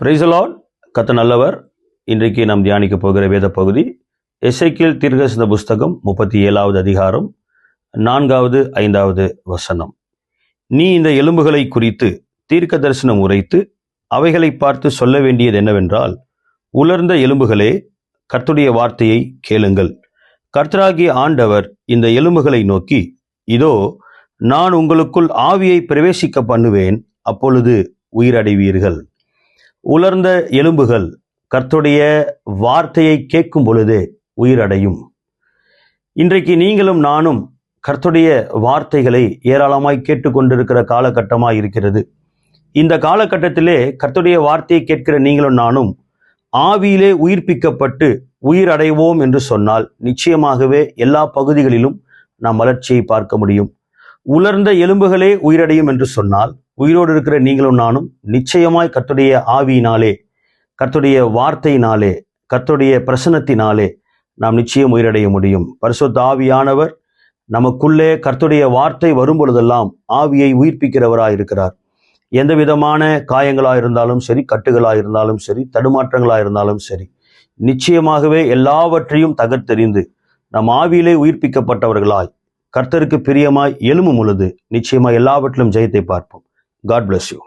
பிரைசலால் கத்த நல்லவர். இன்றைக்கு நாம் தியானிக்க போகிற வேத பகுதி எசைக்கியல் தீர்க்கசன புஸ்தகம் முப்பத்தி ஏழாவது அதிகாரம் நான்காவது ஐந்தாவது வசனம். நீ இந்த எலும்புகளை குறித்து தீர்க்க தரிசனம் உரைத்து அவைகளை பார்த்து சொல்ல வேண்டியது என்னவென்றால் உலர்ந்த எலும்புகளே கர்த்துடைய வார்த்தையை கேளுங்கள். கர்த்தராகிய ஆண்டவர் இந்த எலும்புகளை நோக்கி இதோ நான் உங்களுக்குள் ஆவியை பிரவேசிக்க பண்ணுவேன் அப்பொழுது உயிரடைவீர்கள். உலர்ந்த எலும்புகள் கர்த்துடைய வார்த்தையை கேட்கும் பொழுதே உயிரடையும். இன்றைக்கு நீங்களும் நானும் கர்த்துடைய வார்த்தைகளை ஏராளமாய் கேட்டுக்கொண்டிருக்கிற காலகட்டமாக இருக்கிறது. இந்த காலகட்டத்திலே கர்த்துடைய வார்த்தையை கேட்கிற நீங்களும் நானும் ஆவியிலே உயிர்ப்பிக்கப்பட்டு உயிரடைவோம் என்று சொன்னால் நிச்சயமாகவே எல்லா பகுதிகளிலும் நாம் வளர்ச்சியை பார்க்க முடியும். உலர்ந்த எலும்புகளே உயிரடையும் என்று சொன்னால் உயிரோடு இருக்கிற நீங்களும் நானும் நிச்சயமாய் கர்த்துடைய ஆவியினாலே கர்த்துடைய வார்த்தையினாலே கர்த்துடைய பிரசனத்தினாலே நாம் நிச்சயம் உயிரடைய முடியும். பரிசுத்த ஆவியானவர் நமக்குள்ளே கர்த்துடைய வார்த்தை வரும் பொழுதெல்லாம் ஆவியை உயிர்ப்பிக்கிறவராக இருக்கிறார். எந்த விதமான காயங்களாக இருந்தாலும் சரி கட்டுகளாக இருந்தாலும் சரி தடுமாற்றங்களாக இருந்தாலும் சரி நிச்சயமாகவே எல்லாவற்றையும் தகர்த்தெறிந்து நம் ஆவியிலே உயிர்ப்பிக்கப்பட்டவர்களாய் கர்த்தருக்கு பிரியமாய் எழும்பும் பொழுது நிச்சயமாய் எல்லாவற்றிலும் ஜெயத்தை பார்ப்போம். God bless you.